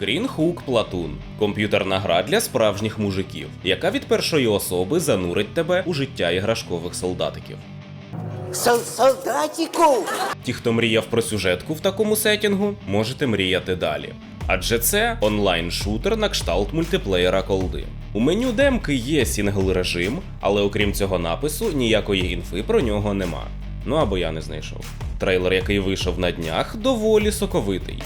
Green Hook Platoon – комп'ютерна гра для справжніх мужиків, яка від першої особи занурить тебе у життя іграшкових солдатиків. Сол солдатику! Ті, хто мріяв про сюжетку в такому сетінгу, можете мріяти далі. Адже це онлайн-шутер на кшталт мультиплеєра колди. У меню демки є сінгл режим, але окрім цього напису, ніякої інфи про нього нема. Ну або я не знайшов. Трейлер, який вийшов на днях, доволі соковитий.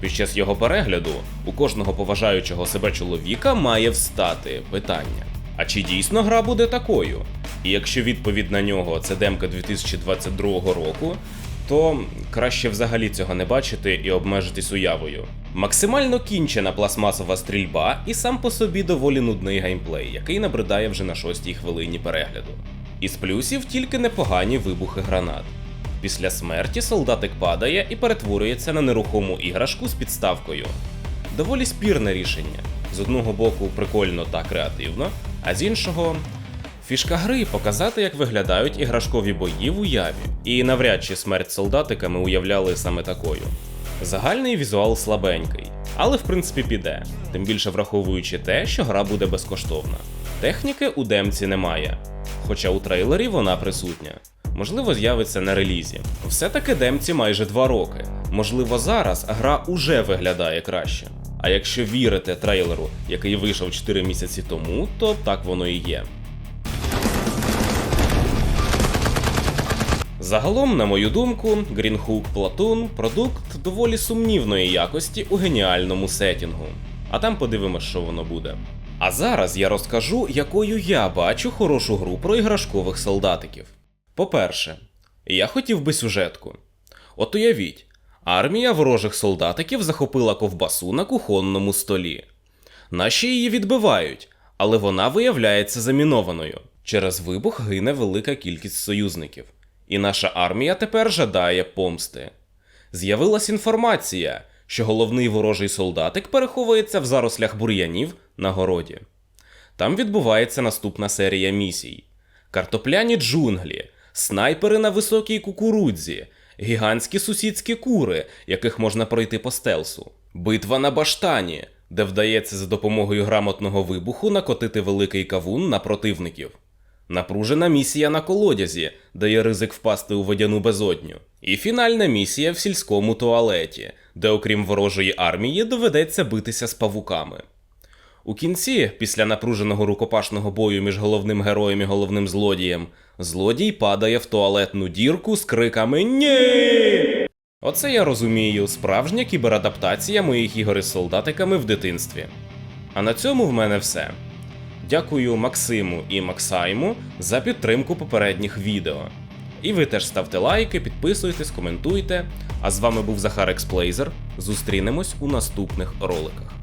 Під час його перегляду у кожного поважаючого себе чоловіка має встати питання: а чи дійсно гра буде такою? І якщо відповідь на нього це демка 2022 року, то краще взагалі цього не бачити і обмежитись уявою. Максимально кінчена пластмасова стрільба і сам по собі доволі нудний геймплей, який набридає вже на шостій хвилині перегляду. Із плюсів тільки непогані вибухи гранат. Після смерті солдатик падає і перетворюється на нерухому іграшку з підставкою. Доволі спірне рішення. З одного боку, прикольно та креативно, а з іншого. Фішка гри показати, як виглядають іграшкові бої в уяві, і навряд чи смерть солдатика ми уявляли саме такою. Загальний візуал слабенький, але в принципі піде, тим більше враховуючи те, що гра буде безкоштовна. Техніки у демці немає, хоча у трейлері вона присутня. Можливо, з'явиться на релізі. Все-таки демці майже 2 роки. Можливо, зараз гра уже виглядає краще. А якщо вірити трейлеру, який вийшов 4 місяці тому, то так воно і є. Загалом, на мою думку, Green Hook Platoon – продукт доволі сумнівної якості у геніальному сетінгу. А там подивимось, що воно буде. А зараз я розкажу, якою я бачу хорошу гру про іграшкових солдатиків. По-перше, я хотів би сюжетку. От уявіть, армія ворожих солдатиків захопила ковбасу на кухонному столі. Наші її відбивають, але вона виявляється замінованою. Через вибух гине велика кількість союзників. І наша армія тепер жадає помсти. З'явилась інформація, що головний ворожий солдатик переховується в зарослях бур'янів на городі. Там відбувається наступна серія місій: картопляні джунглі, снайпери на високій кукурудзі, гігантські сусідські кури, яких можна пройти по стелсу, битва на баштані, де вдається за допомогою грамотного вибуху накотити великий кавун на противників. Напружена місія на колодязі, де є ризик впасти у водяну безодню. І фінальна місія в сільському туалеті, де, окрім ворожої армії, доведеться битися з павуками. У кінці, після напруженого рукопашного бою між головним героєм і головним злодієм, злодій падає в туалетну дірку з криками Ні! Оце я розумію, справжня кіберадаптація моїх ігор із солдатиками в дитинстві. А на цьому в мене все. Дякую Максиму і Максайму за підтримку попередніх відео. І ви теж ставте лайки, підписуйтесь, коментуйте. А з вами був Захар Експлейзер. Зустрінемось у наступних роликах.